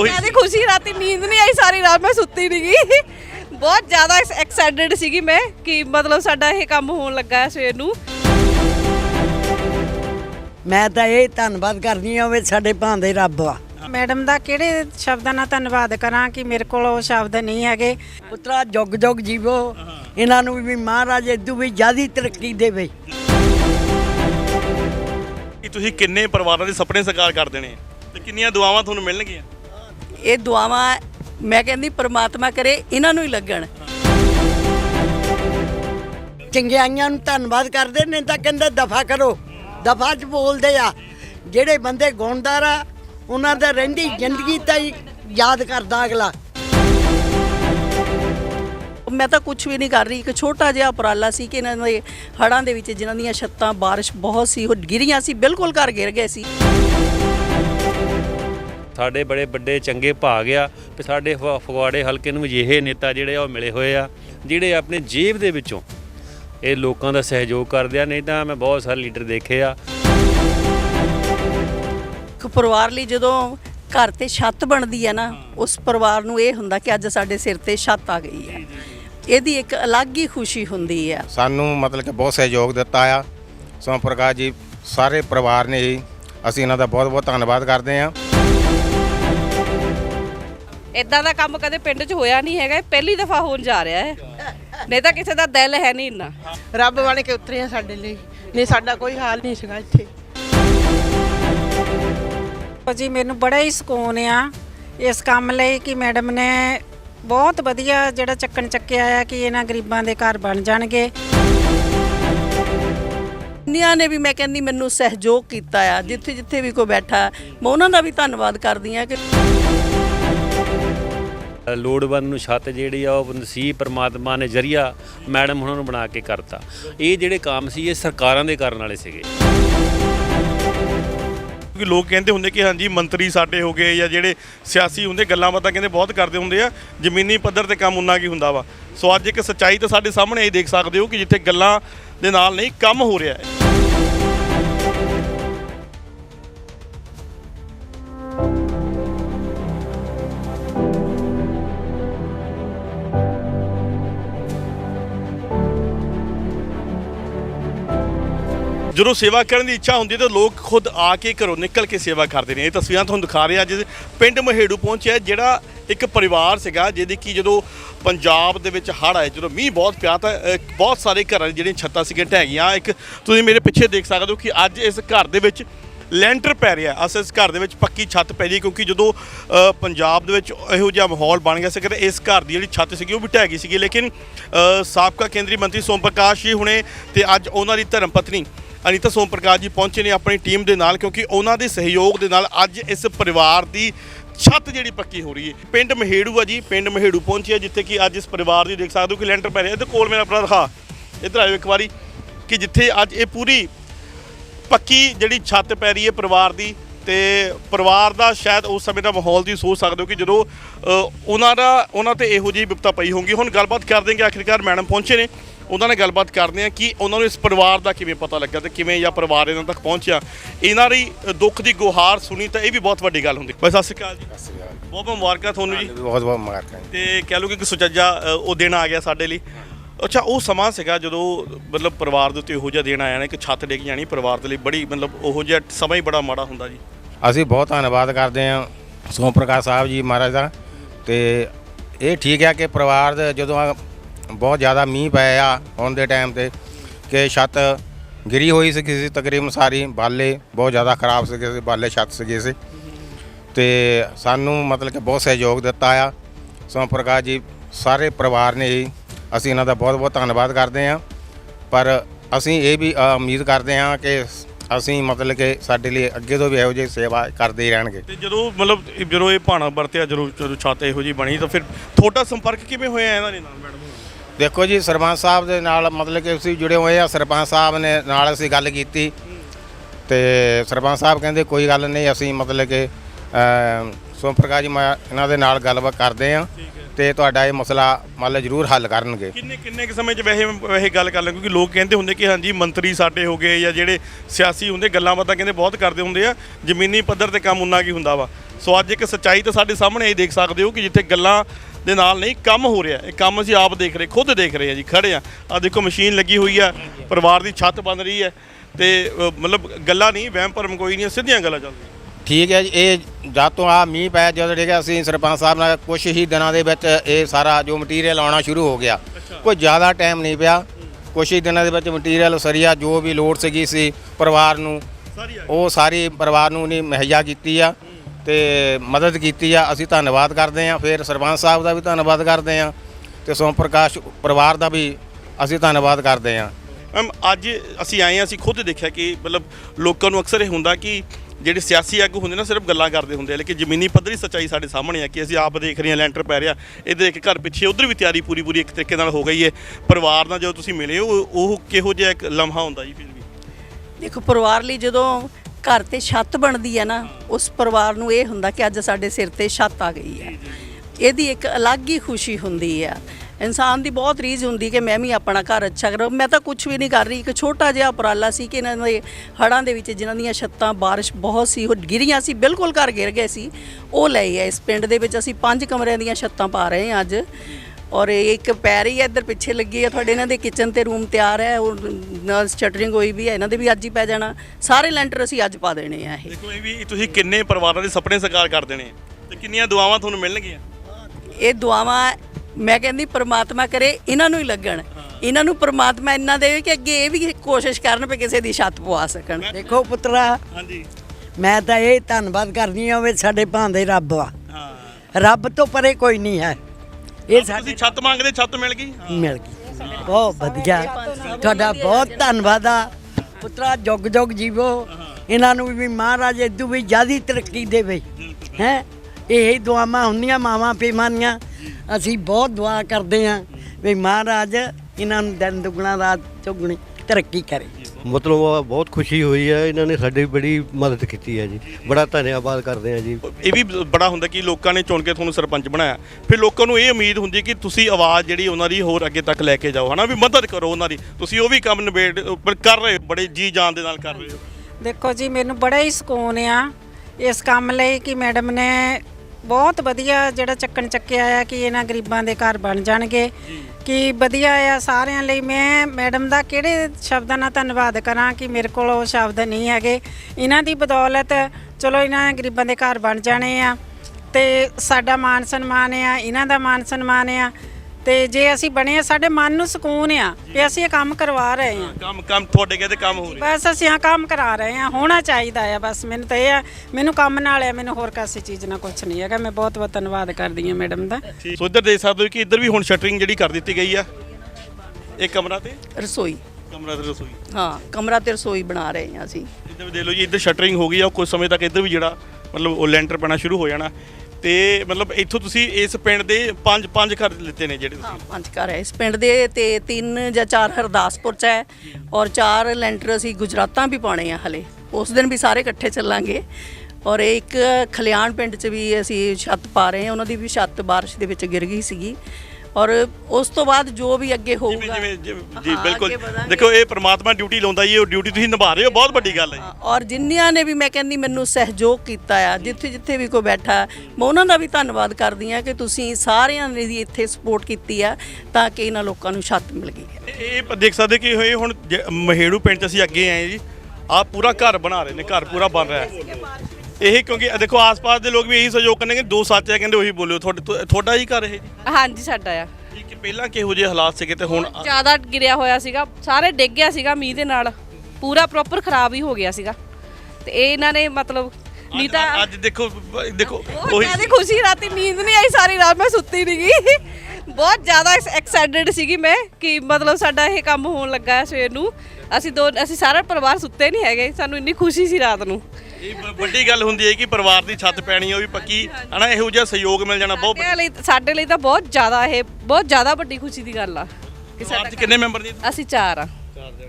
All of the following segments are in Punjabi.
ਉਹੀ ਜ਼ਿਆਦਾ ਖੁਸ਼ੀ ਰਾਤੀ ਨੀਂਦ ਨਹੀਂ ਆਈ ਸਾਰੀ ਰਾਤ ਮੈਂ ਸੁੱਤੀ ਨਹੀਂ ਗਈ ਬਹੁਤ ਜ਼ਿਆਦਾ ਐਕਸਾਈਟਡ ਸੀਗੀ ਮੈਂ ਕਿ ਮਤਲਬ ਸਾਡਾ ਇਹ ਕੰਮ ਹੋਣ ਲੱਗਾ ਹੈ ਸਵੇਰ ਨੂੰ। ਮੈਂ ਤਾਂ ਇਹ ਧੰਨਵਾਦ ਕਰਦੀ ਹਾਂ ਵੀ ਸਾਡੇ ਭਾਂਦੇ ਰੱਬ ਆ। ਮੈਡਮ ਦਾ ਕਿਹੜੇ ਸ਼ਬਦਾਂ ਨਾਲ ਧੰਨਵਾਦ ਕਰਾਂ ਕਿ ਮੇਰੇ ਕੋਲ ਉਹ ਸ਼ਬਦ ਨਹੀਂ ਹੈਗੇ? ਪੁੱਤਰਾ ਜੁਗ ਜੁਗ ਜੀਵੋ। ਇਹਨਾਂ ਨੂੰ ਵੀ ਮਹਾਰਾਜ ਇਦੋਂ ਵੀ ਜ਼ਿਆਦੀ ਤਰੱਕੀ ਦੇਵੇ। ਕਿ ਤੁਸੀਂ ਕਿੰਨੇ ਪਰਿਵਾਰਾਂ ਦੇ ਸੁਪਨੇ ਸਾਕਾਰ ਕਰ ਦੇਣੇ ਤੇ ਕਿੰਨੀਆਂ ਦੁਆਵਾਂ ਤੁਹਾਨੂੰ ਮਿਲਣਗੀਆਂ? ਇਹ ਦੁਆਵਾਂ ਮੈਂ ਕਹਿੰਦੀ ਪ੍ਰਮਾਤਮਾ ਕਰੇ ਇਹਨਾਂ ਨੂੰ ਹੀ ਲੱਗਣ। ਚੰਗਿਆਈਆਂ ਨੂੰ ਧੰਨਵਾਦ ਕਰਦੇ ਨੇ ਤਾਂ ਕਹਿੰਦੇ ਦਫਾ ਕਰੋ। ਦਫਾ ਚ ਬੋਲਦੇ ਆ ਜਿਹੜੇ ਬੰਦੇ ਗੁਣਦਾਰ ਆ ਉਹਨਾਂ ਦਾ ਰਹਿੰਦੀ ਜ਼ਿੰਦਗੀ ਤਾਂ ਹੀ ਯਾਦ ਕਰਦਾ ਅਗਲਾ। ਮੈਂ ਤਾਂ ਕੁਝ ਵੀ ਨਹੀਂ ਕਰ ਰਹੀ ਇੱਕ ਛੋਟਾ ਜਿਹਾ ਉਪਰਾਲਾ ਸੀ ਕਿ ਇਹਨਾਂ ਦੇ ਹੜਾਂ ਦੇ ਵਿੱਚ ਜਿਨ੍ਹਾਂ ਦੀਆਂ ਛੱਤਾਂ ਬਾਰਿਸ਼ ਬਹੁਤ ਸੀ ਉਹ ਗਿਰੀਆਂ ਸੀ ਬਿਲਕੁਲ ਘਰ ਗਿਰ ਗਏ ਸੀ। ਸਾਡੇ ਬੜੇ ਵੱਡੇ ਚੰਗੇ ਭਾਗ ਆ ਕਿ ਸਾਡੇ ਫ- ਫਗਵਾੜੇ ਹਲਕੇ ਨੂੰ ਅਜਿਹੇ ਨੇਤਾ ਜਿਹੜੇ ਆ ਉਹ ਮਿਲੇ ਹੋਏ ਆ ਜਿਹੜੇ ਆਪਣੇ ਜੇਬ ਦੇ ਵਿੱਚੋਂ ਇਹ ਲੋਕਾਂ ਦਾ ਸਹਿਯੋਗ ਕਰਦੇ ਆ ਨਹੀਂ ਤਾਂ ਮੈਂ ਬਹੁਤ ਸਾਰੇ ਲੀਡਰ ਦੇਖੇ ਆ। ਇੱਕ ਪਰਿਵਾਰ ਲਈ ਜਦੋਂ ਘਰ ਤੇ ਛੱਤ ਬਣਦੀ ਹੈ ਨਾ ਉਸ ਪਰਿਵਾਰ ਨੂੰ ਇਹ ਹੁੰਦਾ ਕਿ ਅੱਜ ਸਾਡੇ ਸਿਰ ਤੇ ਛੱਤ ਆ ਗਈ ਹੈ ਇਹਦੀ ਇੱਕ ਅਲੱਗ ਹੀ ਖੁਸ਼ੀ ਹੁੰਦੀ ਹੈ ਸਾਨੂੰ ਮਤਲਬ ਕਿ ਬਹੁਤ ਸਹਿਯੋਗ ਦਿੱਤਾ ਆ। ਸੋਮ ਪ੍ਰਕਾਸ਼ ਜੀ ਸਾਰੇ ਪਰਿਵਾਰ ਨੇ ਹੀ ਅਸੀਂ ਇਹਨਾਂ ਦਾ ਬਹੁਤ ਬਹੁਤ ਧੰਨਵਾਦ ਕਰਦੇ ਹਾਂ ਇਦਾਂ ਦਾ ਕੰਮ ਕਦੇ ਪਿੰਡ 'ਚ ਹੋਇਆ ਨਹੀਂ ਹੈਗਾ ਇਹ ਪਹਿਲੀ ਦਫਾ ਹੋਣ ਜਾ ਰਿਹਾ ਹੈ। ਨਹੀਂ ਤਾਂ ਕਿਸੇ ਦਾ ਦਿਲ ਹੈ ਨਹੀਂ ਇੰਨਾ। ਰੱਬ ਬਣ ਕੇ ਉਤਰੇ ਆ ਸਾਡੇ ਲਈ ਨਹੀਂ ਸਾਡਾ ਕੋਈ ਹਾਲ ਨਹੀਂ ਸੀਗਾ ਇੱਥੇ। ਜੀ ਮੈਨੂੰ ਬੜਾ ਹੀ ਸਕੂਨ ਆ ਇਸ ਕੰਮ ਲਈ ਕਿ ਮੈਡਮ ਨੇ ਬਹੁਤ ਵਧੀਆ ਜਿਹੜਾ ਚੱਕਣ ਚੱਕਿਆ ਆ ਕਿ ਇਹਨਾਂ ਗਰੀਬਾਂ ਦੇ ਘਰ ਬਣ ਜਾਣਗੇ। ਇੰਨੀਆਂ ਨੇ ਵੀ ਮੈਂ ਕਹਿੰਦੀ ਮੈਨੂੰ ਸਹਿਯੋਗ ਕੀਤਾ ਆ ਜਿੱਥੇ ਜਿੱਥੇ ਵੀ ਕੋਈ ਬੈਠਾ ਮੈਂ ਉਹਨਾਂ ਦਾ ਵੀ ਧੰਨਵਾਦ ਕਰਦੀ ਆ ਕਿ ਲੋੜਵੰਦ ਨੂੰ ਛੱਤ ਜਿਹੜੀ ਆ, ਉਹ ਨਸੀਬ ਪਰਮਾਤਮਾ ਨੇ ਜਰੀਆ ਮੈਡਮ ਉਹਨਾਂ ਨੂੰ ਬਣਾ ਕੇ ਕਰਤਾ। ਇਹ ਜਿਹੜੇ ਕੰਮ ਸੀ, ਇਹ ਸਰਕਾਰਾਂ ਦੇ ਕਰਨ ਵਾਲੇ ਸੀਗੇ। ਕਿਉਂਕਿ ਲੋਕ ਕਹਿੰਦੇ ਹੁੰਦੇ ਕਿ ਹਾਂਜੀ, ਮੰਤਰੀ ਸਾਡੇ ਹੋ ਗਏ ਜਾਂ ਜਿਹੜੇ ਸਿਆਸੀ ਹੁੰਦੇ, ਗੱਲਾਂ ਬਾਤਾਂ ਕਹਿੰਦੇ ਬਹੁਤ ਕਰਦੇ ਹੁੰਦੇ ਆ, ਜ਼ਮੀਨੀ ਪੱਧਰ ਤੇ ਕੰਮ ਉਨਾ ਕੀ ਹੁੰਦਾ ਵਾ। ਸੋ ਅੱਜ ਇੱਕ ਸੱਚਾਈ ਤਾਂ ਸਾਡੇ ਸਾਹਮਣੇ ਇਹ ਦੇਖ ਸਕਦੇ ਹੋ ਕਿ ਜਿੱਥੇ ਗੱਲਾਂ ਦੇ ਨਾਲ ਨਹੀਂ, ਕੰਮ ਹੋ ਰਿਹਾ ਹੈ। ਜਦੋਂ ਸੇਵਾ ਕਰਨ ਦੀ ਇੱਛਾ ਹੁੰਦੀ ਹੈ, ਤਾਂ ਲੋਕ ਖੁਦ ਆ ਕੇ ਘਰੋਂ ਨਿਕਲ ਕੇ ਸੇਵਾ ਕਰਦੇ ਨੇ। ਇਹ ਤਸਵੀਰਾਂ ਤੁਹਾਨੂੰ ਦਿਖਾ ਰਹੇ ਅੱਜ ਪਿੰਡ ਮਹੇੜੂ ਪਹੁੰਚਿਆ ਜਿਹੜਾ ਇੱਕ ਪਰਿਵਾਰ ਸੀਗਾ, ਜਿਹਦੀ ਕਿ ਜਦੋਂ ਪੰਜਾਬ ਦੇ ਵਿੱਚ ਹੜ੍ਹ ਆਏ, ਜਦੋਂ ਮੀਂਹ ਬਹੁਤ ਪਿਆ ਤਾਂ ਬਹੁਤ ਸਾਰੇ ਘਰਾਂ ਦੀ ਜਿਹੜੀਆਂ ਛੱਤਾਂ ਸੀਗੀਆਂ ਢਹਿ ਗਈਆਂ ਇੱਕ ਤੁਸੀਂ ਮੇਰੇ ਪਿੱਛੇ ਦੇਖ ਸਕਦੇ ਹੋ ਕਿ ਅੱਜ ਇਸ ਘਰ ਦੇ ਵਿੱਚ ਲੈਂਟਰ ਪੈ ਰਿਹਾ। ਅਸਲ ਇਸ ਘਰ ਦੇ ਵਿੱਚ ਪੱਕੀ ਛੱਤ ਪੈ ਰਹੀ ਕਿਉਂਕਿ ਜਦੋਂ ਪੰਜਾਬ ਦੇ ਵਿੱਚ ਇਹੋ ਜਿਹਾ ਮਾਹੌਲ ਬਣ ਗਿਆ ਸੀ ਕਿ ਇਸ ਘਰ ਦੀ ਜਿਹੜੀ ਛੱਤ ਸੀਗੀ, ਉਹ ਵੀ ਢਹਿ ਗਈ ਸੀਗੀ। ਲੇਕਿਨ ਸਾਬਕਾ ਕੇਂਦਰੀ ਮੰਤਰੀ ਸੋਮ ਪ੍ਰਕਾਸ਼ ਜੀ ਹੁਣੇ ਤੇ ਅੱਜ ਉਹਨਾਂ ਦੀ ਧਰਮ ਪਤਨੀ ਅਨੀਤਾ ਸੋਮ ਪ੍ਰਕਾਸ਼ ਜੀ ਪਹੁੰਚੇ ਨੇ ਆਪਣੀ ਟੀਮ ਦੇ ਨਾਲ ਕਿਉਂਕਿ ਉਹਨਾਂ ਦੇ ਸਹਿਯੋਗ ਦੇ ਨਾਲ ਅੱਜ ਇਸ ਪਰਿਵਾਰ ਦੀ ਛੱਤ ਜਿਹੜੀ ਪੱਕੀ ਹੋ ਰਹੀ ਹੈ। ਪਿੰਡ ਮਹੇੜੂ ਆ ਜੀ, ਪਿੰਡ ਮਹੇੜੂ ਪਹੁੰਚਿਆ ਜਿੱਥੇ ਕਿ ਅੱਜ ਇਸ ਪਰਿਵਾਰ ਦੀ ਦੇਖ ਸਕਦੇ ਹੋ ਕਿ ਲੈਂਟਰ ਪੈ ਰਿਹਾ। ਇਹਦੇ ਕੋਲ ਮੇਰਾ ਭਰਾ ਦਿਖਾ ਇੱਧਰ ਆਇਓ ਇੱਕ ਵਾਰੀ, ਕਿ ਜਿੱਥੇ ਅੱਜ ਇਹ ਪੂਰੀ ਪੱਕੀ ਜਿਹੜੀ ਛੱਤ ਪੈ ਰਹੀ ਹੈ ਪਰਿਵਾਰ ਦੀ ਤੇ ਪਰਿਵਾਰ ਦਾ ਸ਼ਾਇਦ ਉਸ ਸਮੇਂ ਦਾ ਮਾਹੌਲ ਦੀ ਸੋਚ ਸਕਦੇ ਹੋ ਕਿ ਜਦੋਂ ਉਹਨਾਂ ਦਾ, ਉਹਨਾਂ ਤੇ ਇਹੋ ਜਿਹੀ ਵਿਪਤਾ ਪਈ ਹੋਊਗੀ। ਹੁਣ ਗੱਲਬਾਤ ਕਰ ਦੇਂਗੇ ਆਖਿਰਕਾਰ ਮੈਡਮ ਪਹੁੰਚੇ ਨੇ। ਉਹਨਾਂ ਨਾਲ ਗੱਲਬਾਤ ਕਰਦੇ ਆ ਕਿ ਉਹਨਾਂ ਨੂੰ ਇਸ ਪਰਿਵਾਰ ਦਾ ਕਿਵੇਂ ਪਤਾ ਲੱਗਾ ਤੇ ਕਿਵੇਂ ਜਾਂ ਪਰਿਵਾਰ ਇਹਨਾਂ ਤੱਕ ਪਹੁੰਚਿਆ। ਇਹਨਾਂ ਦੀ ਦੁੱਖ ਦੀ ਗੁਹਾਰ ਸੁਣੀ ਤਾਂ ਇਹ ਵੀ ਬਹੁਤ ਵੱਡੀ ਗੱਲ ਹੁੰਦੀ। ਬਸ ਸਤਿ ਸ਼੍ਰੀ ਅਕਾਲ ਜੀ। ਬਹੁਤ ਬਹੁਤ ਮੁਬਾਰਕਾਂ ਤੁਹਾਨੂੰ ਜੀ। ਬਹੁਤ ਬਹੁਤ ਮੁਬਾਰਕਾਂ। ਤੇ ਕਹਿ ਲਓ ਕਿ ਇੱਕ ਸੁਚੱਜਾ ਉਹ ਦਿਨ ਆ ਗਿਆ ਸਾਡੇ ਲਈ। ਅੱਛਾ ਉਹ ਸਮਾਂ ਸੀਗਾ ਜਦੋਂ ਮਤਲਬ ਪਰਿਵਾਰ ਦੇ ਉੱਤੇ ਇਹੋ ਜਿਹਾ ਦਿਨ ਆਇਆ ਨਾ ਕਿ ਛੱਤ ਡਿੱਗ ਜਾਣੀ ਪਰਿਵਾਰ ਦੇ ਲਈ ਬੜੀ ਮਤਲਬ ਉਹੋ ਜਿਹਾ ਸਮਾਂ ਹੀ ਬੜਾ ਮਾੜਾ ਹੁੰਦਾ ਜੀ। ਅਸੀਂ ਬਹੁਤ ਧੰਨਵਾਦ ਕਰਦੇ ਹਾਂ ਸੋਮ ਪ੍ਰਕਾਸ਼ ਸਾਹਿਬ ਜੀ ਮਹਾਰਾਜ ਦਾ। ਤੇ ਇਹ ਠੀਕ ਹੈ ਕਿ ਪਰਿਵਾਰ ਦੇ ਜਦੋਂ ਬਹੁਤ ਜ਼ਿਆਦਾ ਮੀਂਹ ਪਿਆ ਆ ਹੁਣ ਦੇ ਟਾਈਮ ਤੇ ਕਿ ਛੱਤ ਗਿਰੀ ਹੋਈ ਸੀ ਕਿਸੇ ਤਕਰੀਬਨ ਸਾਰੀ ਬਾਲੇ ਬਹੁਤ ਜ਼ਿਆਦਾ ਖਰਾਬ ਸੀਗੇ ਸੀ, ਬਾਲੇ ਛੱਤ ਸੀਗੇ ਸੀ। ਤੇ ਸਾਨੂੰ ਮਤਲਬ ਕਿ ਬਹੁਤ ਸਹਿਯੋਗ ਦਿੱਤਾ ਆ। ਸੋਮ ਪ੍ਰਕਾਸ਼ ਜੀ, ਸਾਰੇ ਪਰਿਵਾਰ ਨੇ ਹੀ ਅਸੀਂ ਇਹਨਾਂ ਦਾ ਬਹੁਤ ਬਹੁਤ ਧੰਨਵਾਦ ਕਰਦੇ ਹਾਂ। ਪਰ ਅਸੀਂ ਇਹ ਵੀ ਉਮੀਦ ਕਰਦੇ ਹਾਂ ਕਿ ਅਸੀਂ ਮਤਲਬ ਕਿ ਸਾਡੇ ਲਈ ਅੱਗੇ ਤੋਂ ਵੀ ਇਹੋ ਜਿਹੀ ਸੇਵਾ ਕਰਦੇ ਹੀ ਰਹਿਣਗੇ। ਤੇ ਜਦੋਂ ਮਤਲਬ ਜਦੋਂ ਇਹ ਭਾਣਾ ਵਰਤਿਆ, ਜਦੋਂ ਜਦੋਂ ਛੱਤ ਇਹੋ ਜੀ ਬਣੀ, ਤਾਂ ਫਿਰ ਤੁਹਾਡਾ ਸੰਪਰਕ ਕਿਵੇਂ ਹੋਇਆ ਇਹਨਾਂ ਦੇ ਨਾਲ, ਮੈਡਮ? ਦੇਖੋ ਜੀ ਸਰਪੰਚ ਸਾਹਿਬ ਦੇ ਨਾਲ ਮਤਲਬ ਕਿ ਅਸੀਂ ਜੁੜੇ ਹੋਏ ਆ ਸਰਪੰਚ ਸਾਹਿਬ ਨੇ ਨਾਲ ਅਸੀਂ ਗੱਲ ਕੀਤੀ। ਤੇ ਸਰਪੰਚ ਸਾਹਿਬ ਕਹਿੰਦੇ ਕੋਈ ਗੱਲ ਨਹੀਂ ਅਸੀਂ ਮਤਲਬ ਕਿ ਸੋਮ ਪ੍ਰਕਾਸ਼ ਜੀ ਮੈਂ ਇਹਨਾਂ ਦੇ ਨਾਲ ਗੱਲਬਾਤ ਕਰਦੇ ਆ ਤੇ ਤੁਹਾਡਾ ਇਹ ਮਸਲਾ ਮਤਲਬ ਜ਼ਰੂਰ ਹੱਲ ਕਰਨਗੇ। ਕਿੰਨੇ ਕਿੰਨੇ ਕੁ ਸਮੇਂ 'ਚ ਵੈਸੇ ਵੈਸੇ ਗੱਲ ਕਰ ਲਾਂ ਕਿਉਂਕਿ ਲੋਕ ਕਹਿੰਦੇ ਹੁੰਦੇ ਕਿ ਹਾਂਜੀ ਮੰਤਰੀ ਸਾਡੇ ਹੋ ਗਏ ਜਾਂ ਜਿਹੜੇ ਸਿਆਸੀ ਹੁੰਦੇ ਗੱਲਾਂ ਬਾਤਾਂ ਕਹਿੰਦੇ ਬਹੁਤ ਕਰਦੇ ਹੁੰਦੇ ਆ। ਜ਼ਮੀਨੀ ਪੱਧਰ ਤੇ ਕੰਮ ਉਨਾ ਕੀ ਹੁੰਦਾ ਵਾ। ਸੋ ਅੱਜ ਇੱਕ ਸੱਚਾਈ ਤਾਂ ਸਾਡੇ ਸਾਹਮਣੇ ਹੀ ਦੇਖ ਸਕਦੇ ਹੋ ਕਿ ਜਿੱਥੇ ਗੱਲਾਂ ਦੇ ਨਾਲ ਨਹੀਂ ਕੰਮ ਹੋ ਰਿਹਾ ਇਹ ਕੰਮ ਅਸੀਂ ਆਪ ਦੇਖ ਰਹੇ ਖੁਦ ਦੇਖ ਰਹੇ ਆ ਜੀ ਖੜੇ ਆ ਆ ਦੇਖੋ ਮਸ਼ੀਨ ਲੱਗੀ ਹੋਈ ਆ ਪਰਿਵਾਰ ਦੀ ਛੱਤ ਬਣ ਰਹੀ ਹੈ ਤੇ ਅ, ਮਤਲਬ ਗੱਲਾਂ ਨਹੀਂ ਵਹਿਮ ਭਰਮ ਕੋਈ ਨਹੀਂ ਸਿੱਧੀਆਂ ਗੱਲਾਂ ਚੱਲਦੀਆਂ। ਠੀਕ ਹੈ ਜੀ ਇਹ ਜਦ ਤੋਂ ਆ ਮੀਂਹ ਪਿਆ ਜਦੋਂ ਹੈ ਅਸੀਂ ਸਰਪੰਚ ਸਾਹਿਬ ਨਾਲ ਕੁਝ ਹੀ ਦਿਨਾਂ ਦੇ ਵਿੱਚ ਇਹ ਸਾਰਾ ਜੋ ਮਟੀਰੀਅਲ ਆਉਣਾ ਸ਼ੁਰੂ ਹੋ ਗਿਆ। ਕੋਈ ਜ਼ਿਆਦਾ ਟਾਈਮ ਨਹੀਂ ਪਿਆ। ਕੁਝ ਹੀ ਦਿਨਾਂ ਦੇ ਵਿੱਚ ਮਟੀਰੀਅਲ ਸਰੀਆ ਜੋ ਵੀ ਲੋੜ ਸੀਗੀ ਸੀ ਪਰਿਵਾਰ ਨੂੰ ਉਹ ਸਾਰੀ ਪਰਿਵਾਰ ਨੂੰ ਨਹੀਂ ਮੁਹੱਈਆ ਕੀਤੀ ਆ। ਤੇ ਮਦਦ ਕੀਤੀ ਆ ਅਸੀਂ ਧੰਨਵਾਦ ਕਰਦੇ ਆ ਫਿਰ ਸਰਪੰਚ ਸਾਹਿਬ ਦਾ ਵੀ ਧੰਨਵਾਦ ਕਰਦੇ ਆ ਤੇ ਸੋਮ ਪ੍ਰਕਾਸ਼ ਪਰਿਵਾਰ ਦਾ ਵੀ ਅਸੀਂ ਧੰਨਵਾਦ ਕਰਦੇ ਆ ਮੈਮ ਅੱਜ ਅਸੀਂ ਆਏ ਹਾਂ ਅਸੀਂ ਖੁਦ ਦੇਖਿਆ ਕਿ ਮਤਲਬ ਲੋਕਾਂ ਨੂੰ ਅਕਸਰ ਇਹ ਹੁੰਦਾ ਕਿ ਜਿਹੜੇ ਸਿਆਸੀ ਆਗੂ ਹੁੰਦੇ ਨਾ ਸਿਰਫ ਗੱਲਾਂ ਕਰਦੇ ਹੁੰਦੇ ਆ ਲੇਕਿਨ ਜ਼ਮੀਨੀ ਪੱਧਰੀ ਸੱਚਾਈ ਸਾਡੇ ਸਾਹਮਣੇ ਆ ਕਿ ਅਸੀਂ ਆਪ ਦੇਖ ਰਹੇ ਹਾਂ ਲੈਂਟਰ ਪੈ ਰਿਹਾ। ਇਹਦੇ ਇੱਕ ਘਰ ਪਿੱਛੇ ਉਧਰ ਵੀ ਤਿਆਰੀ ਪੂਰੀ ਪੂਰੀ ਇੱਕ ਤਰੀਕੇ ਨਾਲ ਹੋ ਗਈ ਹੈ। ਪਰਿਵਾਰ ਨਾਲ ਜਦੋਂ ਤੁਸੀਂ ਮਿਲੇ ਹੋ ਉਹ ਕਿਹੋ ਜਿਹਾ ਇੱਕ ਲਮਹਾ ਹੁੰਦਾ ਜੀ ਫਿਰ ਵੀ? ਦੇਖੋ ਪਰਿਵਾਰ ਲਈ ਜਦੋਂ ਘਰ ਤੇ ਛੱਤ ਬਣਦੀ ਹੈ ਨਾ, ਉਸ ਪਰਿਵਾਰ ਨੂੰ ਇਹ ਹੁੰਦਾ ਕਿ ਅੱਜ ਸਾਡੇ ਸਿਰ ਤੇ ਛੱਤ ਆ ਗਈ ਹੈ। ਇਹਦੀ ਇੱਕ ਅਲੱਗ ਹੀ ਖੁਸ਼ੀ ਹੁੰਦੀ ਹੈ। ਇਨਸਾਨ ਦੀ ਬਹੁਤ ਰੀਝ ਹੁੰਦੀ ਕਿ ਮੈਂ ਵੀ ਆਪਣਾ ਘਰ ਅੱਛਾ ਕਰਾਂ। ਮੈਂ ਤਾਂ ਕੁਝ ਵੀ ਨਹੀਂ ਕਰ ਰਹੀ। ਇੱਕ ਛੋਟਾ ਜਿਹਾ ਉਪਰਾਲਾ ਸੀ ਕਿ ਇਹਨਾਂ ਦੇ ਹੜਾਂ ਦੇ ਵਿੱਚ ਜਿਨ੍ਹਾਂ ਦੀਆਂ ਛੱਤਾਂ, ਬਾਰਿਸ਼ ਬਹੁਤ ਸੀ, ਉਹ ਗਿਰੀਆਂ ਸੀ, ਬਿਲਕੁਲ ਘਰ ਗਿਰ ਗਏ ਸੀ। ਉਹ ਲਏ ਹੈ ਇਸ ਪਿੰਡ ਦੇ ਵਿੱਚ ਅਸੀਂ ਪੰਜ ਕਮਰਿਆਂ ਦੀਆਂ ਛੱਤਾਂ ਪਾ ਰਹੇ ਹਾਂ ਅੱਜ। ਔਰ ਇਹ ਇੱਕ ਪੈ ਰਹੀ ਹੈ ਇੱਧਰ ਪਿੱਛੇ ਲੱਗੀ ਹੈ ਤੁਹਾਡੇ ਇਹਨਾਂ ਦੇ ਕਿਚਨ ਤੇ ਰੂਮ ਤਿਆਰ ਹੈ ਉਹ ਨਾਲ ਸ਼ਟਰਿੰਗ ਹੋਈ ਵੀ ਹੈ ਇਹਨਾਂ ਦੇ ਵੀ ਅੱਜ ਹੀ ਪੈ ਜਾਣਾ। ਸਾਰੇ ਲੈਂਟਰ ਅਸੀਂ ਅੱਜ ਪਾ ਦੇਣੇ ਆ ਇਹ। ਦੇਖੋ ਇਹ ਵੀ ਤੁਸੀਂ ਕਿੰਨੇ ਪਰਿਵਾਰਾਂ ਦੇ ਸੁਪਨੇ ਸਾਕਾਰ ਕਰ ਦੇਣੇ ਤੇ ਕਿੰਨੀਆਂ ਦੁਆਵਾਂ ਤੁਹਾਨੂੰ ਮਿਲਣਗੀਆਂ? ਇਹ ਦੁਆਵਾਂ ਮੈਂ ਕਹਿੰਦੀ ਪ੍ਰਮਾਤਮਾ ਕਰੇ ਇਹਨਾਂ ਨੂੰ ਹੀ ਲੱਗਣ। ਇਹਨਾਂ ਨੂੰ ਪ੍ਰਮਾਤਮਾ ਇੰਨਾ ਦੇਵੇ ਕਿ ਅੱਗੇ ਇਹ ਵੀ ਕੋਸ਼ਿਸ਼ ਕਰਨ ਵੀ ਕਿਸੇ ਦੀ ਛੱਤ ਪਵਾ ਸਕਣ। ਦੇਖੋ ਪੁੱਤਰਾ ਹਾਂਜੀ। ਮੈਂ ਤਾਂ ਇਹ ਧੰਨਵਾਦ ਕਰਦੀ ਹਾਂ ਵੀ ਸਾਡੇ ਭਾਂਦੇ ਰੱਬ ਆ। ਹਾਂ। ਰੱਬ ਤੋਂ ਪਰੇ ਕੋਈ ਨਹੀਂ ਹੈ। ਇਹ ਸਾਡੇ ਤੁਸੀਂ ਛੱਤ ਮੰਗਦੇ ਛੱਤ ਮਿਲ ਗਈ? ਮਿਲ ਗਈ। ਬਹੁਤ ਵਧੀਆ। ਤੁਹਾਡਾ ਬਹੁਤ ਧੰਨਵਾਦ ਆ। ਪੁੱਤਰਾ ਜੁਗ ਜੁਗ ਜੀਵੋ। ਇਹਨਾਂ ਨੂੰ ਵੀ ਮਹਾਰਾਜ ਇਦੋਂ ਵੀ ਜ਼ਿਆਦੀ ਤਰੱਕੀ ਦੇਵੇ। ਹੈ? ਇਹ ਦੁਆਵਾਂ ਹੁੰਦੀਆਂ ਮਾਵਾਂ ਪੇਮਾਨੀਆਂ ਅਸੀਂ ਬਹੁਤ ਦੁਆ ਕਰਦੇ ਹਾਂ ਵੀ ਮਹਾਰਾਜ ਇਹਨਾਂ ਨੂੰ ਦਿਨ ਦੁਗਣਾ ਰਾਤ ਚੌਗਣੀ ਤਰੱਕੀ ਕਰੇ। ਮਤਲਬ ਉਹ ਬਹੁਤ ਖੁਸ਼ੀ ਹੋਈ ਹੈ ਇਹਨਾਂ ਨੇ ਸਾਡੀ ਬੜੀ ਮਦਦ ਕੀਤੀ ਹੈ ਜੀ। ਬੜਾ ਧੰਨਵਾਦ ਕਰਦੇ ਹਾਂ ਜੀ। ਇਹ ਵੀ ਬੜਾ ਹੁੰਦਾ ਕਿ ਲੋਕਾਂ ਨੇ ਚੁਣ ਕੇ ਤੁਹਾਨੂੰ ਸਰਪੰਚ ਬਣਾਇਆ। ਫਿਰ ਲੋਕਾਂ ਨੂੰ ਇਹ ਉਮੀਦ ਹੁੰਦੀ ਕਿ ਤੁਸੀਂ ਆਵਾਜ਼ ਜਿਹੜੀ ਉਹਨਾਂ ਦੀ ਹੋਰ ਅੱਗੇ ਤੱਕ ਲੈ ਕੇ ਜਾਓ ਹਨਾ? ਵੀ ਮਦਦ ਕਰੋ ਉਹਨਾਂ ਦੀ। ਤੁਸੀਂ ਉਹ ਵੀ ਕੰਮ ਨਿਬੇੜ ਪਰ ਕਰ ਰਹੇ ਹੋ, ਬੜੇ ਜੀ ਜਾਨ ਦੇ ਨਾਲ ਕਰ ਰਹੇ ਹੋ। ਦੇਖੋ ਜੀ ਮੈਨੂੰ ਬੜਾ ਹੀ ਸਕੂਨ ਆ ਇਸ ਕੰਮ ਲਈ ਕਿ ਮੈਡਮ ਨੇ ਬਹੁਤ ਵਧੀਆ ਜਿਹੜਾ ਚੱਕਣ ਚੱਕਿਆ ਆ ਕਿ ਇਹਨਾਂ ਗਰੀਬਾਂ ਦੇ ਘਰ ਬਣ ਜਾਣਗੇ। ਕਿ ਵਧੀਆ ਆ ਸਾਰਿਆਂ ਲਈ ਮੈਂ ਮੈਡਮ ਦਾ ਕਿਹੜੇ ਸ਼ਬਦਾਂ ਨਾਲ ਧੰਨਵਾਦ ਕਰਾਂ ਕਿ ਮੇਰੇ ਕੋਲ ਉਹ ਸ਼ਬਦ ਨਹੀਂ ਹੈਗੇ। ਇਹਨਾਂ ਦੀ ਬਦੌਲਤ ਚਲੋ ਇਹਨਾਂ ਗਰੀਬਾਂ ਦੇ ਘਰ ਬਣ ਜਾਣੇ ਆ ਤੇ ਸਾਡਾ ਮਾਨ ਸਨਮਾਨ ਆ ਇਹਨਾਂ ਦਾ ਮਾਨ ਸਨਮਾਨ ਆ। ਤੇ ਜੇ ਅਸੀਂ ਬਣੇ ਆ ਸਾਡੇ ਮਨ ਨੂੰ ਸਕੂਨ ਆ ਕਿ ਅਸੀਂ ਇਹ ਕੰਮ ਕਰਵਾ ਰਹੇ ਆ। ਕੰਮ ਕੰਮ ਤੁਹਾਡੇ ਕਹਿੰਦੇ ਕੰਮ ਹੋ ਰਿਹਾ। ਬਸ ਅਸੀਂ ਆ ਕੰਮ ਕਰਾ ਰਹੇ ਹਾਂ ਹੋਣਾ ਚਾਹੀਦਾ ਆ ਬਸ ਮੈਨੂੰ ਤਾਂ ਇਹ ਆ ਮੈਨੂੰ ਕੰਮ ਨਾਲ ਆ ਮੈਨੂੰ ਹੋਰ ਕਿਸੇ ਚੀਜ਼ ਨਾਲ ਕੁਝ ਨਹੀਂ ਹੈਗਾ। ਮੈਂ ਬਹੁਤ ਬਹੁਤ ਧੰਨਵਾਦ ਕਰਦੀ ਹਾਂ ਮੈਡਮ ਦਾ। ਸੋ ਇੱਧਰ ਦੇਖ ਸਕਦੇ ਹੋ ਕਿ ਇੱਧਰ ਵੀ ਹੁਣ ਸ਼ਟਰਿੰਗ ਜਿਹੜੀ ਕਰ ਦਿੱਤੀ ਗਈ ਆ। ਇਹ ਕਮਰਾ ਤੇ? ਰਸੋਈ। ਕਮਰਾ ਤੇ ਰਸੋਈ। ਹਾਂ ਕਮਰਾ ਤੇ ਰਸੋਈ ਬਣਾ ਰਹੇ ਹਾਂ ਅਸੀਂ। ਇੱਧਰ ਵੀ ਦੇਖ ਲਓ ਜੀ ਇੱਧਰ ਸ਼ਟਰਿੰਗ ਹੋ ਗਈ ਆ ਕੁਝ ਸਮੇਂ ਤੱਕ ਇੱਧਰ ਵੀ ਜਿਹੜਾ ਮਤਲਬ ਉਹ ਲੈਂਟਰ ਪੈਣਾ ਸ਼ੁਰੂ ਹੋ ਜਾਣਾ। ਤੇ ਮਤਲਬ ਇੱਥੋਂ ਤੁਸੀਂ ਇਸ ਪਿੰਡ ਦੇ ਪੰਜ ਪੰਜ ਘਰ ਲਿੱਤੇ ਨੇ ਜਿਹੜੇ ਹਾਂ ਤੁਸੀਂ ਪੰਜ ਘਰ ਹੈ। ਇਸ ਪਿੰਡ ਦੇ ਤੇ ਤਿੰਨ ਜਾਂ ਚਾਰ ਹਰਦਾਸਪੁਰ ਚ ਹੈ ਔਰ ਚਾਰ ਲੈਂਟਰ ਅਸੀਂ ਗੁਜਰਾਤਾਂ ਵੀ ਪਾਉਣੇ ਆ ਹਲੇ। ਉਸ ਦਿਨ ਵੀ ਸਾਰੇ ਇਕੱਠੇ ਚੱਲਾਂਗੇ ਔਰ ਇੱਕ ਖਲਿਆਣ ਪਿੰਡ ਚ ਵੀ ਅਸੀਂ ਛੱਤ ਪਾ ਰਹੇ ਹਾਂ। ਉਹਨਾਂ ਦੀ ਵੀ ਛੱਤ ਬਾਰਿਸ਼ ਦੇ ਵਿੱਚ ਗਿਰ ਗਈ ਸੀਗੀ। ਔਰ ਉਸ ਤੋਂ ਬਾਅਦ ਜੋ ਵੀ ਅੱਗੇ ਹੋਊਗਾ। ਜਿਵੇਂ ਜਿਵੇਂ ਜੀ ਹਾਂ, ਬਿਲਕੁਲ। ਅੱਗੇ ਵਧਾਂਗੇ। ਦੇਖੋ ਇਹ ਪ੍ਰਮਾਤਮਾ ਡਿਊਟੀ ਲਾਉਂਦਾ ਜੀ ਉਹ ਡਿਊਟੀ ਤੁਸੀਂ ਨਿਭਾ ਰਹੇ ਹੋ ਬਹੁਤ ਵੱਡੀ ਗੱਲ ਹੈ ਜੀ। ਔਰ ਜਿੰਨਿਆਂ ਨੇ ਵੀ ਮੈਂ ਕਹਿੰਦੀ ਮੈਨੂੰ ਸਹਿਯੋਗ ਕੀਤਾ ਆ ਜਿੱਥੇ ਜਿੱਥੇ ਵੀ ਕੋਈ ਬੈਠਾ ਮੈਂ ਉਹਨਾਂ ਦਾ ਵੀ ਧੰਨਵਾਦ ਕਰਦੀ ਆ ਕਿ ਤੁਸੀਂ ਸਾਰਿਆਂ ਨੇ ਦੀ ਇੱਥੇ ਸਪੋਰਟ ਕੀਤੀ ਆ ਤਾਂ ਕਿ ਇਹਨਾਂ ਲੋਕਾਂ ਨੂੰ ਛੱਤ ਮਿਲ ਗਈ ਹੈ। ਇਹ ਇਹ ਦੇਖ ਸਕਦੇ ਕਿ ਇਹ ਹੁਣ ਜ- ਮਹੇੜੂ ਪਿੰਡ ਚ ਅਸੀਂ ਅੱਗੇ ਆਏ ਜੀ ਆਹ ਪੂਰਾ ਘਰ ਬਣਾ ਰਹੇ ਨੇ ਘਰ ਪੂਰਾ ਬਣ ਰਿਹਾ। ਹੈ ਇਹ ਕਿਉਂਕਿ ਦੇਖੋ ਆਸ-ਪਾਸ ਦੇ ਲੋਕ ਵੀ ਇਹੀ ਸਹਿਯੋਗ ਕਰਨਗੇ ਦੋ ਸੱਚ ਹੈ ਕਹਿੰਦੇ ਉਹੀ ਬੋਲਿਓ। ਤੁਹਾਡੇ ਤੁਹਾਡਾ ਹੀ ਘਰ ਇਹ? ਜੀ ਹਾਂਜੀ ਸਾਡਾ ਆ। ਕਿ ਪਹਿਲਾਂ ਕਿਹੋ ਜਿਹੇ ਹਾਲਾਤ ਸੀਗੇ ਤੇ ਹੁਣ ਜ਼ਿਆਦਾ ਗਿਰਿਆ ਹੋਇਆ ਸੀਗਾ ਸਾਰੇ ਡਿੱਗ ਗਿਆ ਸੀਗਾ ਮੀਂਹ ਦੇ ਨਾਲ। ਪੂਰਾ ਪ੍ਰੋਪਰ ਖਰਾਬ ਹੀ ਹੋ ਗਿਆ ਸੀਗਾ। ਤੇ ਇਹ ਇਹਨਾਂ ਨੇ ਮਤਲਬ ਨਹੀਂ ਤਾਂ ਅੱਜ- ਅੱਜ ਦੇਖੋ ਬ- ਦੇਖੋ ਬਹੁਤ ਉਹੀ ਜ਼ਿਆਦਾ ਖੁਸ਼ੀ ਰਾਤੀ ਨੀਂਦ ਨਹੀਂ ਆਈ ਸਾਰੀ ਰਾਤ ਮੈਂ ਸੁੱਤੀ ਨਹੀਂ ਗਈ ਬਹੁਤ ਜ਼ਿਆਦਾ ਐਕਸਾਈਟਡ ਸੀਗੀ ਮੈਂ ਕਿ ਮਤਲਬ ਸਾਡਾ ਇਹ ਕੰਮ ਹੋਣ ਲੱਗਾ ਹੈ ਸਵੇਰ ਨੂੰ। ਅਸੀਂ ਦੋ ਅਸੀਂ ਸਾਰਾ ਪਰਿਵਾਰ ਸੁੱਤੇ ਨਹੀਂ ਹੈਗੇ ਸਾਨੂੰ ਇੰਨੀ ਖੁਸ਼ੀ ਸੀ ਰਾਤ ਨੂੰ। ਇਹ ਵੱਡੀ ਗੱਲ ਹੁੰਦੀ ਹੈ ਕਿ ਪਰਿਵਾਰ ਦੀ ਛੱਤ ਪੈਣੀ ਉਹ ਵੀ ਪੱਕੀ ਹਨਾ ਇਹੋ ਜਿਹਾ ਸਹਿਯੋਗ ਮਿਲ ਜਾਣਾ ਬਹੁਤ ਸਾਡੇ ਲਈ ਸਾਡੇ ਲਈ ਤਾਂ ਬਹੁਤ ਜ਼ਿਆਦਾ ਇਹ ਬਹੁਤ ਜ਼ਿਆਦਾ ਵੱਡੀ ਖੁਸ਼ੀ ਦੀ ਗੱਲ ਆ ਕਿ ਪਰਿਵਾਰ ਸਾਡਾ 'ਚ ਕਿੰਨੇ ਮੈਂਬਰ ਨੇ ਅਸੀਂ ਚਾਰ ਆ।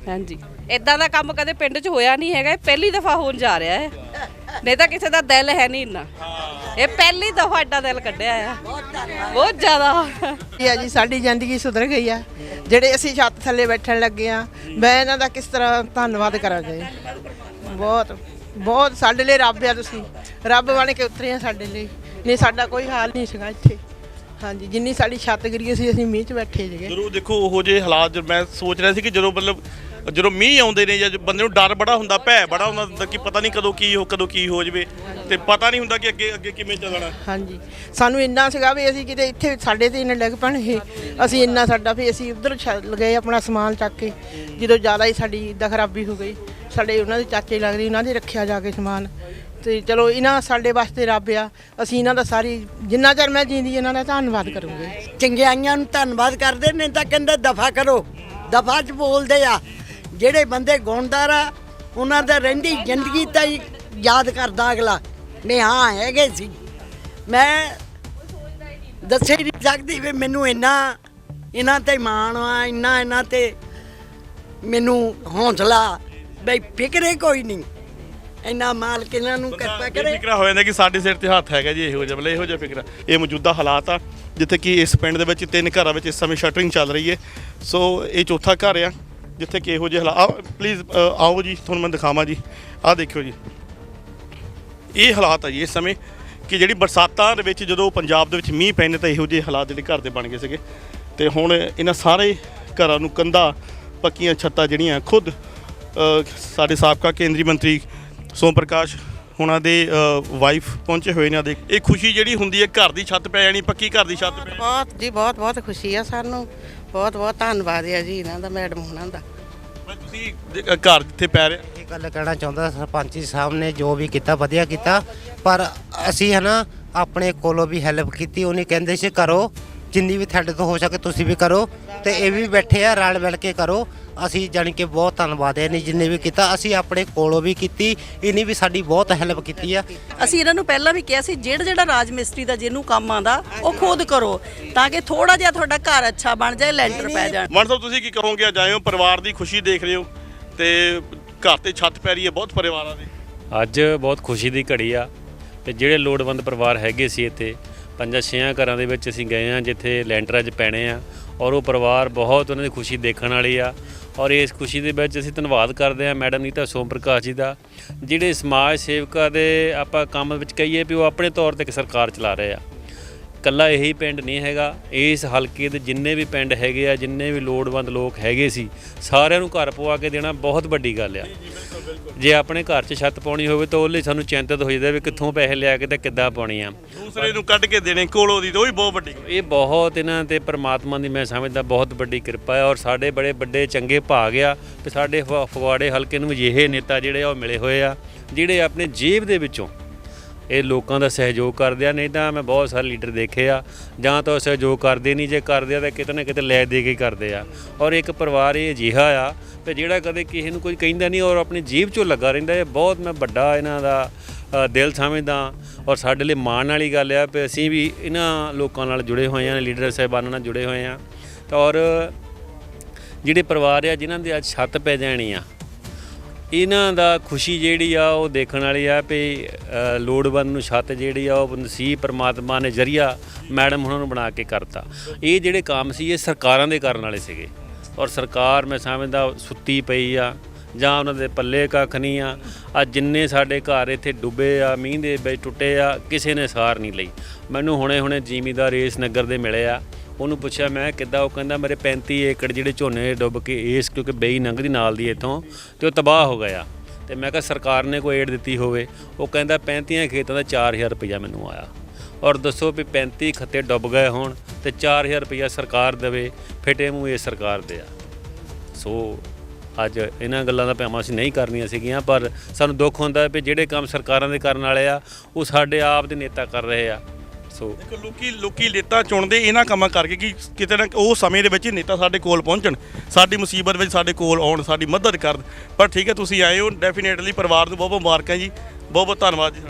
ਹਾਂਜੀ। ਇਦਾਂ ਦਾ ਕੰਮ ਕਦੇ ਪਿੰਡ 'ਚ ਹੋਇਆ ਨਹੀਂ ਹੈਗਾ ਇਹ ਪਹਿਲੀ ਦਫਾ ਹੋਣ ਜਾ ਰਿਹਾ ਹੈ ਨਹੀਂ ਤਾਂ ਕਿਸੇ ਦਾ ਦਿਲ ਹੈ ਨਹੀਂ ਇੰਨਾ। ਇਹ ਪਹਿਲੀ ਦਫਾ ਐਡਾ ਦਿਲ ਕੱਢਿਆ ਆ। ਬਹੁਤ ਜ਼ਿਆਦਾ। ਇਹ ਆ ਜੀ ਸਾਡੀ ਜ਼ਿੰਦਗੀ ਸੁਧਰ ਗਈ ਆ। ਜਿਹੜੇ ਅਸੀਂ ਛੱਤ ਥੱਲੇ ਬੈਠਣ ਲੱਗੇ ਆ ਮੈਂ ਇਹਨਾਂ ਦਾ ਕਿਸ ਤਰ੍ਹਾਂ ਧੰਨਵਾਦ ਕਰਾਂਗੇ ਬਹੁਤ। ਬਹੁਤ ਸਾਡੇ ਲਈ ਰੱਬ ਆ ਤੁਸੀਂ। ਰੱਬ ਬਣ ਕੇ ਉਤਰੇ ਆ ਸਾਡੇ ਲਈ। ਨਹੀਂ ਸਾਡਾ ਕੋਈ ਹਾਲ ਨਹੀਂ ਸੀਗਾ ਇੱਥੇ। ਹਾਂਜੀ ਜਿੰਨੀ ਸਾਡੀ ਛੱਤ ਗਿਰੀ ਸੀ ਅਸੀਂ ਮੀਂਹ 'ਚ ਬੈਠੇ ਸੀਗੇ। ਜਦੋਂ ਦੇਖੋ ਉਹੋ ਜਿਹੇ ਹਾਲਾਤ ਜਦ ਮੈਂ ਸੋਚ ਰਿਹਾ ਸੀ ਕਿ ਜਦੋਂ ਮਤਲਬ ਜਦੋਂ ਮੀਂਹ ਆਉਂਦੇ ਨੇ ਜਾਂ ਬੰਦੇ ਨੂੰ ਡਰ ਬੜਾ ਹੁੰਦਾ ਭੈ ਬੜਾ ਹੁੰਦਾ ਕਿ ਪਤਾ ਨਹੀਂ ਕਦੋਂ ਕੀ ਹੋ ਕਦੋਂ ਕੀ ਹੋ ਜਵੇ। ਤੇ ਪਤਾ ਨਹੀਂ ਹੁੰਦਾ ਕਿ ਅੱਗੇ ਅੱਗੇ ਕਿਵੇਂ ਚੱਲਣਾ। ਹਾਂਜੀ। ਸਾਨੂੰ ਇੰਨਾ ਸੀਗਾ ਵੀ ਅਸੀਂ ਕਿਤੇ ਇੱਥੇ ਸਾਡੇ ਤੇ ਇੰਨੇ ਲੱਗ ਪਣਗੇ ਅਸੀਂ ਇੰਨਾ ਸਾਡਾ ਵੀ ਅਸੀਂ ਉਧਰ ਗਏ ਆਪਣਾ ਸਮਾਨ ਚੱਕ ਕੇ। ਜਦੋਂ ਜ਼ਿਆਦਾ ਹੀ ਸਾਡੀ ਏਦਾਂ ਖਰਾਬੀ ਹੋ ਗਈ। ਸਾਡੇ ਉਹਨਾਂ ਦੇ ਚਾਚੇ ਲੱਗਦੇ ਉਹਨਾਂ ਦੇ ਰੱਖਿਆ ਜਾ ਕੇ ਸਮਾਨ। ਤੇ ਚਲੋ, ਇਹਨਾਂ ਸਾਡੇ ਵਾਸਤੇ ਰੱਬ ਆ। ਅਸੀਂ ਇਹਨਾਂ ਦਾ ਸਾਰੀ, ਜਿੰਨਾ ਚਿਰ ਮੈਂ ਜੀਂਦੀ, ਇਹਨਾਂ ਦਾ ਧੰਨਵਾਦ ਕਰੂੰਗੀ। ਚੰਗਿਆਈਆਂ ਨੂੰ ਧੰਨਵਾਦ ਕਰਦੇ ਨੇ, ਤਾਂ ਕਹਿੰਦੇ ਦਫਾ ਕਰੋ। ਦਫਾ ਚ ਬੋਲਦੇ ਆ, ਜਿਹੜੇ ਬੰਦੇ ਗੁਣਦਾਰ ਆ, ਉਹਨਾਂ ਦਾ ਰਹਿੰਦੀ ਜ਼ਿੰਦਗੀ ਤਾਂ ਹੀ ਯਾਦ ਕਰਦਾ ਅਗਲਾ। ਨੇ ਹਾਂ, ਹੈਗੇ ਸੀ। ਮੈਂ ਦੱਸੇ ਨਹੀਂ ਸਕਦੀ ਵੀ ਮੈਨੂੰ ਇੰਨਾ, ਇਹਨਾਂ ਤੇ ਮਾਣ ਆ ਇੰਨਾ, ਇਹਨਾਂ ਤੇ ਮੈਨੂੰ ਹੌਸਲਾ। ਬਈ ਫਿਕਰੇ ਕੋਈ ਨਹੀਂ। ਇੰਨਾ ਮਾਲਕ ਇਹਨਾਂ ਨੂੰ ਕਿਰਪਾ ਕਰੇ। ਫਿਕਰਾ ਹੋ ਜਾਂਦਾ ਕਿ ਸਾਡੇ ਸਿਰ ਤੇ ਹੱਥ ਹੈਗਾ ਜੀ ਇਹੋ ਜਿਹਾ ਮਤਲਬ ਇਹੋ ਜਿਹਾ ਫਿਕਰਾ। ਇਹ ਮੌਜੂਦਾ ਹਾਲਾਤ ਆ ਜਿੱਥੇ ਕਿ ਇਸ ਪਿੰਡ ਦੇ ਵਿੱਚ ਤਿੰਨ ਘਰਾਂ ਵਿੱਚ ਇਸ ਸਮੇਂ ਸ਼ਟਰਿੰਗ ਚੱਲ ਰਹੀ ਹੈ। ਸੋ ਇਹ ਚੌਥਾ ਘਰ ਆ ਜਿੱਥੇ ਕਿ ਇਹੋ ਜਿਹੇ ਹਾਲਾਤ ਪਲੀਜ਼ ਆਓ ਜੀ ਤੁਹਾਨੂੰ ਮੈਂ ਦਿਖਾਵਾਂ ਜੀ। ਆਹ ਦੇਖਿਓ ਜੀ। ਇਹ ਹਾਲਾਤ ਆ ਜੀ ਇਸ ਸਮੇਂ ਕਿ ਜਿਹੜੀ ਬਰਸਾਤਾਂ ਦੇ ਵਿੱਚ ਜਦੋਂ ਪੰਜਾਬ ਦੇ ਵਿੱਚ ਮੀਂਹ ਪੈਣੇ ਤਾਂ ਇਹੋ ਜਿਹੇ ਹਾਲਾਤ ਜਿਹੜੇ ਘਰ ਦੇ ਬਣ ਗਏ ਸੀਗੇ। ਤੇ ਹੁਣ ਇਹਨਾਂ ਸਾਰੇ ਘਰਾਂ ਨੂੰ ਕੰਧਾਂ ਪੱਕੀਆਂ ਛੱਤਾਂ ਜਿਹੜੀਆਂ ਖੁਦ ਸਾਡੇ ਸਾਬਕਾ ਕੇਂਦਰੀ ਮੰਤਰੀ ਸੋਮ ਪ੍ਰਕਾਸ਼ ਉਹਨਾਂ ਦੇ ਵਾਈਫ ਪਹੁੰਚੇ ਹੋਏ ਨੇ ਆ ਦੇਖ ਇਹ ਖੁਸ਼ੀ ਜਿਹੜੀ ਹੁੰਦੀ ਹੈ ਘਰ ਦੀ ਛੱਤ ਪੈ ਜਾਣੀ ਪੱਕੀ ਘਰ ਦੀ ਛੱਤ ਪੈ ਜਾਣੀ। ਬਹੁਤ ਜੀ ਬਹੁਤ ਬਹੁਤ ਖੁਸ਼ੀ ਆ ਸਾਨੂੰ। ਬਹੁਤ ਬਹੁਤ ਧੰਨਵਾਦ ਆ ਜੀ ਇਹਨਾਂ ਦਾ ਮੈਡਮ ਉਹਨਾਂ ਦਾ। ਬਈ ਤੁਸੀਂ ਦੇ- ਅ, ਘਰ ਜਿੱਥੇ ਪੈ ਰਿਹਾ? ਇਹ ਗੱਲ ਕਹਿਣਾ ਚਾਹੁੰਦਾ ਸਰਪੰਚ ਜੀ ਸਾਹਿਬ ਨੇ ਜੋ ਵੀ ਕੀਤਾ ਵਧੀਆ ਕੀਤਾ। ਪਰ ਅਸੀਂ ਹਨਾ ਆਪਣੇ ਕੋਲੋਂ ਵੀ ਹੈਲਪ ਕੀਤੀ ਉਹਨੇ ਕਹਿੰਦੇ ਸੀ ਕਰੋ। ਜਿੰਨੀ ਵੀ ਤੁਹਾਡੇ ਤੋਂ ਹੋ ਸਕੇ ਤੁਸੀਂ ਵੀ ਕਰੋ ਤੇ ਇਹ ਵੀ ਬੈਠੇ ਆ ਰਲ ਮਿਲ ਕੇ ਕਰੋ। ਅਸੀਂ ਜਾਣੀ ਕਿ ਬਹੁਤ ਧੰਨਵਾਦ ਹੈ ਨਹੀਂ ਜਿੰਨੇ ਵੀ ਕੀਤਾ ਅਸੀਂ ਆਪਣੇ ਕੋਲੋਂ ਵੀ ਕੀਤੀ ਇਹਨੇ ਵੀ ਸਾਡੀ ਬਹੁਤ ਹੈਲਪ ਕੀਤੀ ਆ। ਅਸੀਂ ਇਹਨਾਂ ਨੂੰ ਪਹਿਲਾਂ ਵੀ ਕਿਹਾ ਸੀ ਜਿਹੜਾ ਜਿਹੜਾ ਰਾਜ ਮਿਸਤਰੀ ਦਾ ਜਿਹਨੂੰ ਕੰਮ ਆਂਦਾ ਉਹ ਖੁਦ ਕਰੋ ਤਾਂ ਕਿ ਥੋੜਾ ਜਿਹਾ ਤੁਹਾਡਾ ਘਰ ਅੱਛਾ ਬਣ ਜਾਏ ਲੈਂਟਰ ਪੈ ਜਾਣ। ਮਨ ਸਾਹਿਬ ਤੁਸੀਂ ਕੀ ਕਹੋਗੇ? ਅੱਜ ਆਏ ਹੋ ਪਰਿਵਾਰ ਦੀ ਖੁਸ਼ੀ ਦੇਖ ਰਹੇ ਹੋ ਤੇ ਘਰ ਤੇ ਛੱਤ ਪੈ ਰਹੀ ਹੈ ਬਹੁਤ ਪਰਿਵਾਰਾਂ ਦੀ। ਅੱਜ ਬਹੁਤ ਖੁਸ਼ੀ ਦੀ ਘੜੀ ਆ ਤੇ ਜਿਹੜੇ ਲੋੜਵੰਦ ਪਰਿਵਾਰ ਹੈਗੇ ਸੀ ਇੱਥੇ ਪੰਜਾਂ ਛੇਆਂ ਘਰਾਂ ਦੇ ਵਿੱਚ ਅਸੀਂ ਗਏ ਆ ਜਿੱਥੇ ਲੈਂਟਰ ਅੱਜ ਪੈਣੇ ਆ ਔਰ ਉਹ ਪਰਿਵਾਰ ਬਹੁਤ ਉਹਨਾਂ ਦੀ ਖੁਸ਼ੀ ਦੇਖਣ ਵਾਲੀ ਆ ਔਰ ਇਸ ਖੁਸ਼ੀ ਦੇ ਵਿੱਚ ਅਸੀਂ ਧੰਨਵਾਦ ਕਰਦੇ ਆ ਮੈਡਮ ਨੀਤਾ ਸੋਮ ਪ੍ਰਕਾਸ਼ ਜੀ ਦਾ, ਜਿਹੜੇ ਸਮਾਜ ਸੇਵਕਾਂ ਦੇ ਆਪਾਂ ਕੰਮ ਵਿੱਚ ਕਹੀਏ ਵੀ ਉਹ ਆਪਣੇ ਤੌਰ ਤੇ ਇੱਕ ਸਰਕਾਰ ਚਲਾ ਰਹੇ ਆ। ਕੱਲਾ ਇਹੀ ਪਿੰਡ ਨਹੀਂ ਹੈਗਾ। ਇਸ ਹਲਕੇ ਦੇ ਜਿੰਨੇ ਵੀ ਪਿੰਡ ਹੈਗੇ ਆ ਜਿੰਨੇ ਵੀ ਲੋੜਵੰਦ ਲੋਕ ਹੈਗੇ ਸੀ ਸਾਰਿਆਂ ਨੂੰ ਘਰ ਪਵਾ ਕੇ ਦੇਣਾ ਬਹੁਤ ਵੱਡੀ ਗੱਲ ਆ। ਜੇ ਆਪਣੇ ਘਰ 'ਚ ਛੱਤ ਪਾਉਣੀ ਹੋਵੇ ਤਾਂ ਉਹ ਲਈ ਸਾਨੂੰ ਚਿੰਤਤ ਹੋ ਜਾਂਦਾ ਵੀ ਕਿੱਥੋਂ ਪੈਸੇ ਲਿਆ ਕੇ ਤੇ ਕਿੱਦਾਂ ਪਾਉਣੀ ਆ। ਦੂਸਰੇ ਨੂੰ ਕੱਢ ਕੇ ਦੇਣੇ ਕੋਲੋਂ ਦੀ ਤਾਂ ਉਹ ਵੀ ਬਹੁਤ ਵੱਡੀ। ਇਹ ਬਹੁਤ ਇਹਨਾਂ ਤੇ ਪ੍ਰਮਾਤਮਾ ਦੀ ਮੈਂ ਸਮਝਦਾ ਬਹੁਤ ਵੱਡੀ ਕਿਰਪਾ ਹੈ ਔਰ ਸਾਡੇ ਬੜੇ ਵੱਡੇ ਚੰਗੇ ਭਾਗ ਆ ਕਿ ਸਾਡੇ ਫਗਵਾੜੇ ਹਲਕੇ ਨੂੰ ਅਜਿਹੇ ਨੇਤਾ ਜਿਹੜੇ ਆ ਉਹ ਮਿਲੇ ਹੋਏ ਆ ਜਿਹੜੇ ਆਪਣੇ ਜੇਬ ਦੇ ਵਿੱਚੋਂ ਇਹ ਲੋਕਾਂ ਦਾ ਸਹਿਯੋਗ ਕਰਦੇ ਆ, ਨਹੀਂ ਤਾਂ ਮੈਂ ਬਹੁਤ ਸਾਰੇ ਲੀਡਰ ਦੇਖੇ ਆ, ਜਾਂ ਤਾਂ ਉਹ ਸਹਿਯੋਗ ਕਰਦੇ ਨਹੀਂ, ਜੇ ਕਰਦੇ ਆ ਤਾਂ ਕਿਤੇ ਨਾ ਕਿਤੇ ਲੈ ਦੇ ਕੇ ਹੀ ਕਰਦੇ ਆ। ਔਰ ਇੱਕ ਪਰਿਵਾਰ ਇਹ ਅਜਿਹਾ ਆ ਤੇ ਜਿਹੜਾ ਕਦੇ ਕਿਸੇ ਨੂੰ ਕੁਝ ਕਹਿੰਦਾ ਨਹੀਂ ਔਰ ਆਪਣੀ ਜੀਬ 'ਚੋਂ ਲੱਗਾ ਰਹਿੰਦਾ, ਇਹ ਬਹੁਤ ਮੈਂ ਵੱਡਾ ਇਹਨਾਂ ਦਾ ਦਿਲ ਸਮਝਦਾ। ਔਰ ਸਾਡੇ ਲਈ ਮਾਣ ਵਾਲੀ ਗੱਲ ਆ ਕਿ ਅਸੀਂ ਵੀ ਇਹਨਾਂ ਲੋਕਾਂ ਨਾਲ ਜੁੜੇ ਹੋਏ ਆ, ਲੀਡਰ ਸਾਹਿਬਾਨਾਂ ਨਾਲ ਜੁੜੇ ਹੋਏ ਆ। ਔਰ ਜਿਹੜੇ ਪਰਿਵਾਰ ਆ, ਜਿਨ੍ਹਾਂ ਦੇ ਅੱਜ ਛੱਤ ਪੈ ਜਾਣੀ ਆ ਇਹਨਾਂ ਦਾ ਖੁਸ਼ੀ ਜਿਹੜੀ ਆ ਉਹ ਦੇਖਣ ਵਾਲੀ ਆ ਵੀ ਲੋੜਵੰਦ ਨੂੰ ਛੱਤ ਜਿਹੜੀ ਆ ਉਹ ਨਸੀਬ ਪਰਮਾਤਮਾ ਨੇ ਜ਼ਰੀਆ ਮੈਡਮ ਉਹਨਾਂ ਨੂੰ ਬਣਾ ਕੇ ਕਰਤਾ। ਇਹ ਜਿਹੜੇ ਕੰਮ ਸੀ, ਇਹ ਸਰਕਾਰਾਂ ਦੇ ਕਰਨ ਵਾਲੇ ਸੀਗੇ। ਔਰ ਸਰਕਾਰ ਮੈਂ ਸਮਝਦਾ ਸੁੱਤੀ ਪਈ ਆ, ਜਾਂ ਉਹਨਾਂ ਦੇ ਪੱਲੇ ਕੱਖ ਨਹੀਂ ਆ। ਆ ਜਿੰਨੇ ਸਾਡੇ ਘਰ ਇੱਥੇ ਡੁੱਬੇ ਆ, ਮੀਂਹ ਦੇ ਵਿੱਚ ਟੁੱਟੇ ਆ, ਕਿਸੇ ਨੇ ਸਾਰ ਨਹੀਂ ਲਈ। ਮੈਨੂੰ ਹੁਣੇ ਹੁਣੇ ਜ਼ਿਮੀਦਾਰ ਇਸ ਨਗਰ ਦੇ ਮਿਲੇ ਆ। ਉਹਨੂੰ ਪੁੱਛਿਆ, ਮੈਂ ਕਿੱਦਾਂ? ਉਹ ਕਹਿੰਦਾ, ਮੇਰੇ 35 ਏਕੜ ਜਿਹੜੇ ਝੋਨੇ ਡੁੱਬ ਕੇ ਇਸ ਕਿਉਂਕਿ ਬੇਈ ਲੰਘਦੀ ਨਾਲ ਦੀ ਇੱਥੋਂ ਤੇ ਉਹ ਤਬਾਹ ਹੋ ਗਿਆ। ਤੇ ਮੈਂ ਕਿਹਾ, ਸਰਕਾਰ ਨੇ ਕੋਈ ਏਡ ਦਿੱਤੀ ਹੋਵੇ? ਉਹ ਕਹਿੰਦਾ 35 ਖੇਤਾਂ ਦਾ 4000 ਰੁਪਇਆ ਮੈਨੂੰ ਆਇਆ। ਔਰ ਦੱਸੋ ਵੀ 35 ਖੱਤੇ ਡੁੱਬ ਗਏ ਹੋਣ ਤੇ 4000 ਰੁਪਇਆ ਸਰਕਾਰ ਦੇਵੇ, ਫਿੱਟੇ ਮੂੰਹ ਇਹ ਸਰਕਾਰ ਦੇ ਆ। ਸੋ, ਅੱਜ ਇਹਨਾਂ ਗੱਲਾਂ ਦਾ ਭਾਵੇਂ ਅਸੀਂ ਨਹੀਂ ਕਰਨੀਆਂ ਸੀਗੀਆਂ, ਪਰ ਸਾਨੂੰ ਦੁੱਖ ਹੁੰਦਾ ਵੀ ਜਿਹੜੇ ਕੰਮ ਸਰਕਾਰਾਂ ਦੇ ਕਰਨ ਵਾਲੇ ਆ, ਉਹ ਸਾਡੇ ਆਪ ਦੇ ਨੇਤਾ ਕਰ ਰਹੇ ਆ। ਸੋ ਦੇਖੋ, ਲੋਕੀ ਲੋਕੀ ਨੇਤਾ ਚੁਣਦੇ, ਇਹਨਾਂ ਕੰਮਾਂ ਕਰਕੇ ਕਿ ਕਿਤੇ ਨਾ ਉਹ ਸਮੇਂ ਦੇ ਵਿੱਚ ਹੀ ਨੇਤਾ ਸਾਡੇ ਕੋਲ ਪਹੁੰਚਣ। ਸਾਡੀ ਮੁਸੀਬਤ ਵਿੱਚ ਸਾਡੇ ਕੋਲ ਆਉਣ, ਸਾਡੀ ਮਦਦ ਕਰਨ। ਪਰ ਠੀਕ ਹੈ, ਤੁਸੀਂ ਆਏ ਹੋ ਡੈਫੀਨੇਟਲੀ ਪਰਿਵਾਰ ਨੂੰ ਬਹੁਤ ਬਹੁਤ ਮੁਬਾਰਕਾਂ ਜੀ। ਬਹੁਤ ਬਹੁਤ ਧੰਨਵਾਦ ਜੀ।